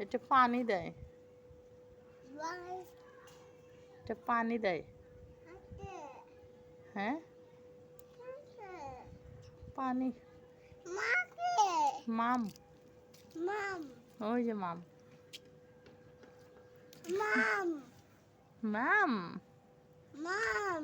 এটা পানি দেয় এটা পানি দেয় হ্যাঁ পানি মাম Mom, ওই যে মাম mom, ম্যাম mom,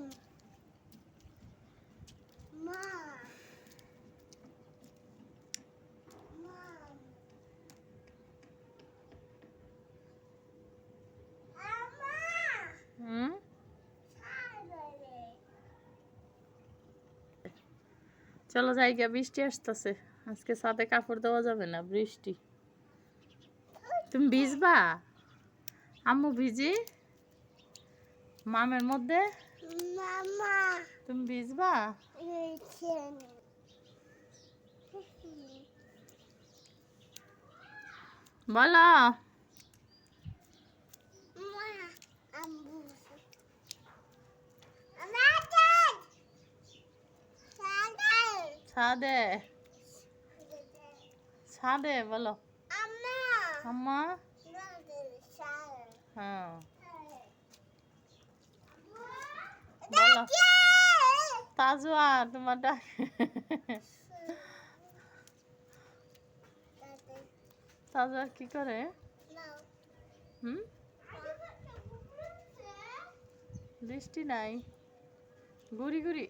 চলো যাই গিয়া বৃষ্টি আসতেছে। আজকে সাথে কাপড় দেওয়া যাবে না বৃষ্টি। তুমি ভিজবা? আম্মু ভিজি? মামের মধ্যে? তুমি ভিজবা? বলো। ছাদে ছাদে বলো. আম্মা. হ্যাঁ বলো তাজুয়া তোমার ডাক কি করে হুম বৃষ্টি নাই গুড়ি গুড়ি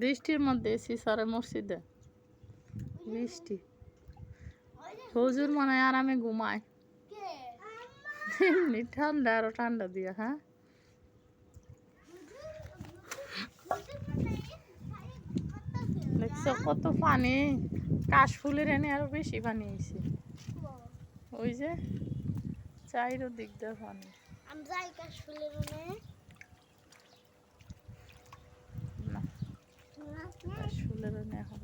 বৃষ্টির মধ্যে সিসারে মসজিদে। বৃষ্টি। হুজুর মনে হয় আরামে ঘুমায়। এমনি ঠান্ডা আরও ঠান্ডা দিয়ে হ্যাঁ? দেখছ কত পানি? কাশ ফুলের এনে আরও বেশি পানি হয়েছে ওই যে চাইরো দিক দিয়ে পানি। আমি যাই কাশ ফুলের রুমে না এনে এখন।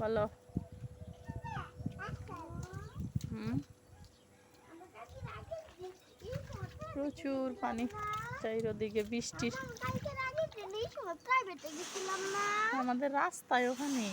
বলো। প্রচুর পানি চাইরো দিকে বৃষ্টির আমাদের রাস্তায় ওখানে।